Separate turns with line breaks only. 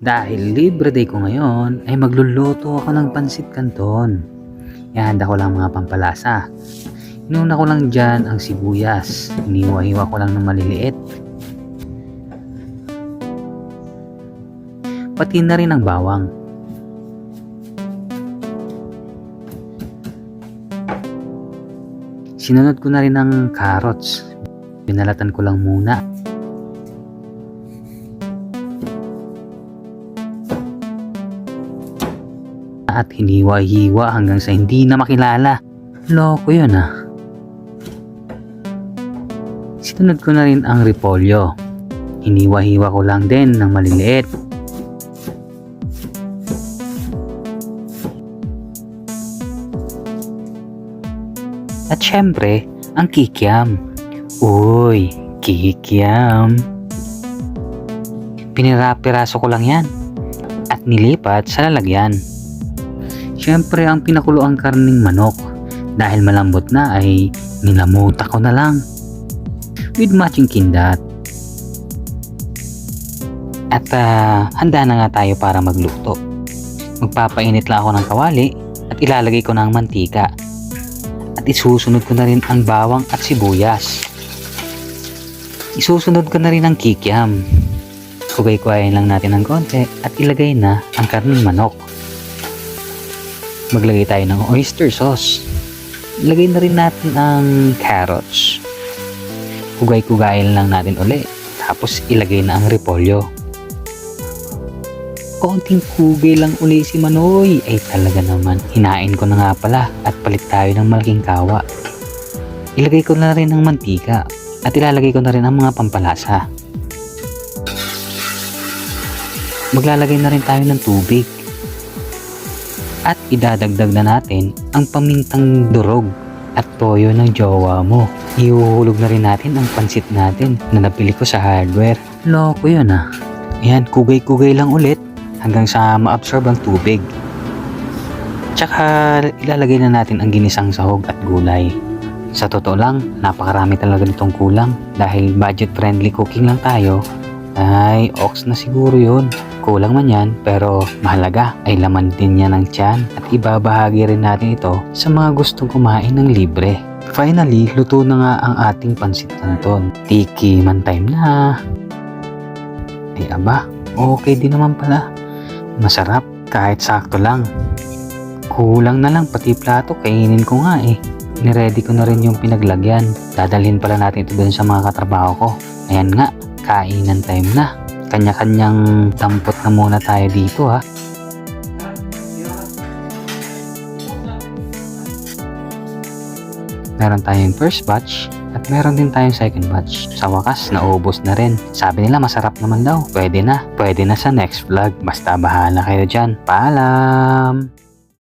Dahil libre day ko ngayon, ay magluluto ako ng pansit canton. Ihanda ko lang mga pampalasa. Inuna ko lang dyan ang sibuyas. Iniwa-hiwa ko lang ng maliliit. Pati na rin ang bawang. Sinunod ko na rin ang carrots. Pinalatan ko lang muna. At hiniwa-hiwa hanggang sa hindi na makilala. Loko yun ah. Sinunod ko na rin ang repolyo. Hiniwa-hiwa ko lang din ng maliliit. At syempre, ang kikiam. Uy, kikiam. Pinira-piraso ko lang yan. At nilipat sa lalagyan. Syempre, ang pinakulo ang karning manok. Dahil malambot na ay nilamuta ko na lang. With matching kindat. At ah, handa na nga tayo para magluto. Magpapainit lang ako ng kawali at ilalagay ko ng mantika at isusunod ko na rin ang bawang at sibuyas. Isusunod ko na rin ang kikiam. Kugay-kuhayin lang natin ng konti at ilagay na ang karning manok. Maglagay tayo ng oyster sauce. Ilagay na rin natin ang carrots. Kugay-kugayin lang natin uli. Tapos ilagay na ang repolyo. Konting kugay lang uli si Manoy. Ay talaga naman, hinain ko na nga pala at palit tayo ng malaking kawa. Ilagay ko na rin ang mantika at ilalagay ko na rin ang mga pampalasa. Maglalagay na rin tayo ng tubig. At idadagdag na natin ang pamintang durog at toyo ng jowa mo. Ihuhulog na rin natin ang pansit natin na nabili ko sa hardware. Loko yun ah. Ayan, kugay-kugay lang ulit hanggang sa ma-absorb ang tubig. Tsaka ilalagay na natin ang ginisang sahog at gulay. Sa totoo lang, napakarami talaga nitong kulang dahil budget friendly cooking lang tayo. Ay, ox na siguro yun. Kulang man yan, pero mahalaga ay laman din yan ng tiyan at ibabahagi rin natin ito sa mga gustong kumain ng libre. Finally, luto na nga ang ating pansit canton. Tiki man time na. Ay aba, okay din naman pala. Masarap kahit sakto lang. Kulang na lang pati plato kainin ko nga eh. Niready ko na rin yung pinaglagyan. Dadalhin pala natin ito dun sa mga katrabaho ko. Ayan nga, kainan time na. Kanya-kanyang tampot na muna tayo dito ha. Meron tayong first batch at meron din tayong second batch. Sa wakas, naubos na rin. Sabi nila masarap naman daw. Pwede na. Pwede na sa next vlog. Basta bahala kayo dyan. Paalam!